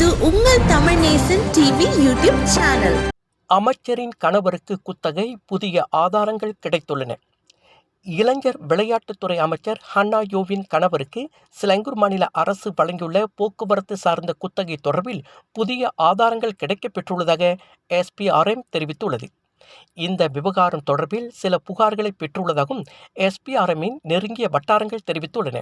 இது உங்கள் Tamil Nesan TV YouTube channel அமைச்சரின் கணவருக்கு குத்தகை புதிய ஆதாரங்கள் கிடைத்துள்ளன. இளைஞர் விளையாட்டுத்துறை அமைச்சர் ஹன்னா யோவின் கணவருக்கு சிலங்கூர் மாநில அரசு வழங்கியுள்ள போக்குவரத்து சார்ந்த குத்தகை தொடர்பில் புதிய ஆதாரங்கள் கிடைக்கப்பெற்றுள்ளதாக எஸ்பிஆர்எம் தெரிவித்துள்ளது. இந்த விவகாரம் தொடர்பில் சில புகார்களை பெற்றுள்ளதாகவும் எஸ்பிஆர்எம்மின் நெருங்கிய வட்டாரங்கள் தெரிவித்துள்ளன.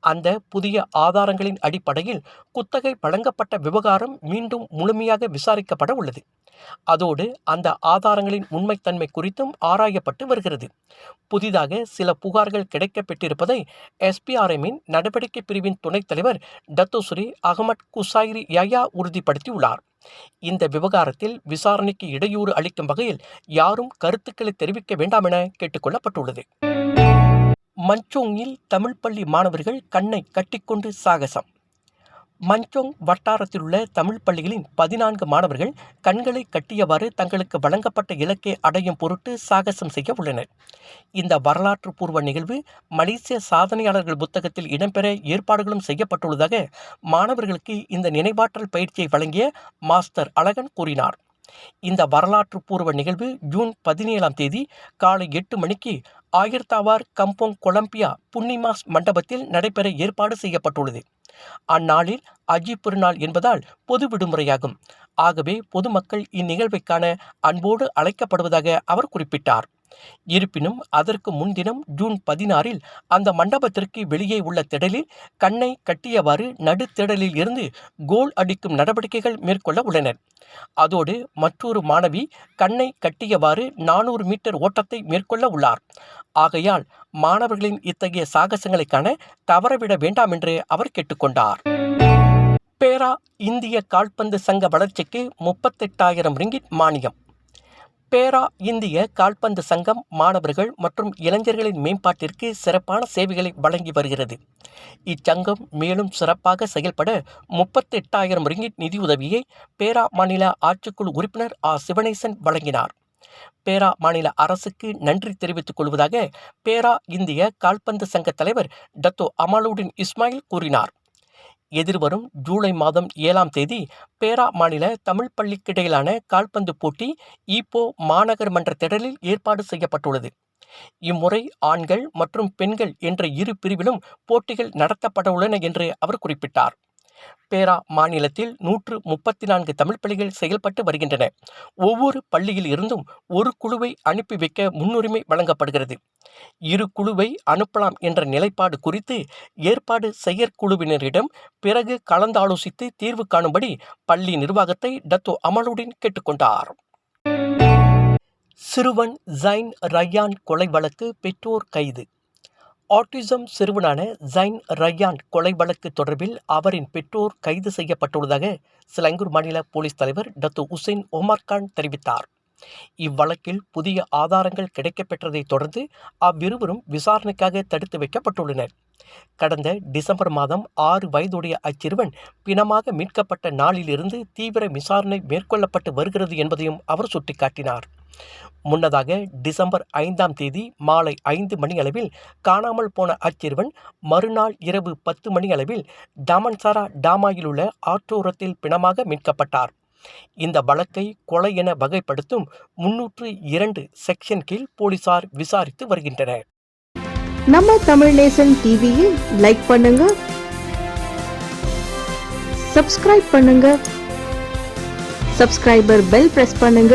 அந்த புதிய ஆதாரங்களின் அடிப்படையில் குத்தகை வழங்கப்பட்ட விவகாரம் மீண்டும் முழுமையாக விசாரிக்கப்பட உள்ளது. அதோடு அந்த ஆதாரங்களின் உண்மைத்தன்மை குறித்தும் ஆராயப்பட்டு வருகிறது. புதிதாக சில புகார்கள் கிடைக்கப்பெற்றிருப்பதை எஸ்பிஆர்எம்மின் நடவடிக்கை பிரிவின் துணைத் தலைவர் டத்துஸ்ரீ அகமட் குசாயிரி யயா உறுதிப்படுத்தியுள்ளார். இந்த விவகாரத்தில் விசாரணைக்கு இடையூறு அளிக்கும் வகையில் யாரும் கருத்துக்களை தெரிவிக்க வேண்டாம் என கேட்டுக்கொள்ளப்பட்டுள்ளது. மஞ்சோங்கில் தமிழ் பள்ளி மாணவர்கள் கண்ணை கட்டிக்கொண்டு சாகசம். மஞ்சோங் வட்டாரத்தில் உள்ள தமிழ் பள்ளிகளின் பதினான்கு மாணவர்கள் கண்களை கட்டியவாறு தங்களுக்கு வழங்கப்பட்ட இலக்கை அடையும் பொருட்டு சாகசம் செய்ய உள்ளனர். இந்த வரலாற்று பூர்வ நிகழ்வு மலேசிய சாதனையாளர்கள் புத்தகத்தில் இடம்பெற ஏற்பாடுகளும் செய்யப்பட்டுள்ளதாக மாணவர்களுக்கு இந்த நினைவாற்றல் பயிற்சியை வழங்கிய மாஸ்டர் அழகன் கூறினார். இந்த வரலாற்று பூர்வ நிகழ்வு ஜூன் பதினேழாம் தேதி காலை எட்டு மணிக்கு ஆயிரத்தாவார் கம்போங் கொலம்பியா புன்னிமாஸ் மண்டபத்தில் நடைபெற ஏற்பாடு செய்யப்பட்டுள்ளது. அந்நாளில் அஜி பெருநாள் என்பதால் பொது விடுமுறையாகும். ஆகவே பொதுமக்கள் இந்நிகழ்வை காண அன்போடு அழைக்கப்படுவதாக அவர் குறிப்பிட்டார். இருப்பினும் அதற்கு முன்தினம் ஜூன் பதினாறில் அந்த மண்டபத்திற்கு வெளியே உள்ள திடலில் கண்ணை கட்டியவாறு நடுத்திடலில் இருந்து கோல் அடிக்கும் நடவடிக்கைகள் மேற்கொள்ள உள்ளனர். அதோடு மற்றொரு மாணவி கண்ணை கட்டியவாறு நானூறு மீட்டர் ஓட்டத்தை மேற்கொள்ள உள்ளார். ஆகையால் மாணவர்களின் இத்தகைய சாகசங்களை காண தவறவிட வேண்டாம் என்று அவர் கேட்டுக்கொண்டார். பேரா இந்திய கால்பந்து சங்க வளர்ச்சிக்கு முப்பத்தெட்டாயிரம் ரிங்கிட் மானியம். பேரா இந்திய கால்பந்து சங்கம் மாணவர்கள் மற்றும் இளைஞர்களின் மேம்பாட்டிற்கு சிறப்பான சேவைகளை வழங்கி வருகிறது. இச்சங்கம் மேலும் சிறப்பாக செயல்பட முப்பத்தெட்டாயிரம் ரிங்கிட் நிதியுதவியை பேரா மாநில ஆட்சிக்குழு உறுப்பினர் ஆ. சிவனேசன் வழங்கினார். பேரா மாநில அரசுக்கு நன்றி தெரிவித்துக் கொள்வதாக பேரா இந்திய கால்பந்து சங்க தலைவர் டத்தோ அமாலுடின் இஸ்மாயில் கூறினார். எதிர்வரும் ஜூலை மாதம் ஏழாம் தேதி பேரா மாநில தமிழ் பள்ளிக்கிடையிலான கால்பந்து போட்டி ஈப்போ மாநகர் மன்ற திடலில் ஏற்பாடு செய்யப்பட்டுள்ளது. இம்முறை ஆண்கள் மற்றும் பெண்கள் என்ற இரு பிரிவிலும் போட்டிகள் நடத்தப்பட உள்ளன என்று அவர் குறிப்பிட்டார். பேரா மாநிலத்தில் நூற்று முப்பத்தி நான்கு தமிழ் பள்ளிகள் செயல்பட்டு வருகின்றன. ஒவ்வொரு பள்ளியில் இருந்தும் ஒரு குழுவை அனுப்பி வைக்க முன்னுரிமை வழங்கப்படுகிறது. இரு குழுவை அனுப்பலாம் என்ற நிலைப்பாடு குறித்து ஏற்பாடு செயற்குழுவினரிடம் பிறகு கலந்தாலோசித்து தீர்வு காணும்படி பள்ளி நிர்வாகத்தை டத்தோ அமலுடன் கேட்டுக்கொண்டார். சிறுவன் ஜைன் ரயான் கொலை வழக்கு பெற்றோர் கைது. ஆட்டிசம் சிறுவனான ஜைன் ரயான் கொலை வழக்கு தொடர்பில் அவரின் பெற்றோர் கைது செய்யப்பட்டுள்ளதாக சிலங்கூர் மாநில போலீஸ் தலைவர் டத்து உசேன் ஒமர்கான் தெரிவித்தார். இவ்வழக்கில் புதிய ஆதாரங்கள் கிடைக்கப்பெற்றதைத் தொடர்ந்து அவ்விருவரும் விசாரணைக்காக தடுத்து வைக்கப்பட்டுள்ளனர். கடந்த டிசம்பர் மாதம் ஆறு வயதுடைய அச்சிறுவன் பிணமாக மீட்கப்பட்ட நாளிலிருந்து தீவிர விசாரணை மேற்கொள்ளப்பட்டு வருகிறது என்பதையும் அவர் சுட்டிக்காட்டினார். முன்னதாக டிசம்பர் ஐந்தாம் தேதி மாலை ஐந்து மணி அளவில் காணாமல் போன அச்சிறுவன் மறுநாள் இரவு பத்து மணி அளவில் டாமன்சாரா டாமாயில் உள்ள ஆற்றோரத்தில் பிணமாக மீட்கப்பட்டார். இந்த வழக்கை கொலை என வகைப்படுத்தும் முன்னூற்று இரண்டு செக்ஷன் கீழ் போலீசார் விசாரித்து வருகின்றனர். நம்ம தமிழ் நேசன் டிவியில் லைக் பண்ணுங்க சப்ஸ்கிரைப் பண்ணுங்க சப்ஸ்கிரைபர் பெல் பிரஸ் பண்ணுங்க.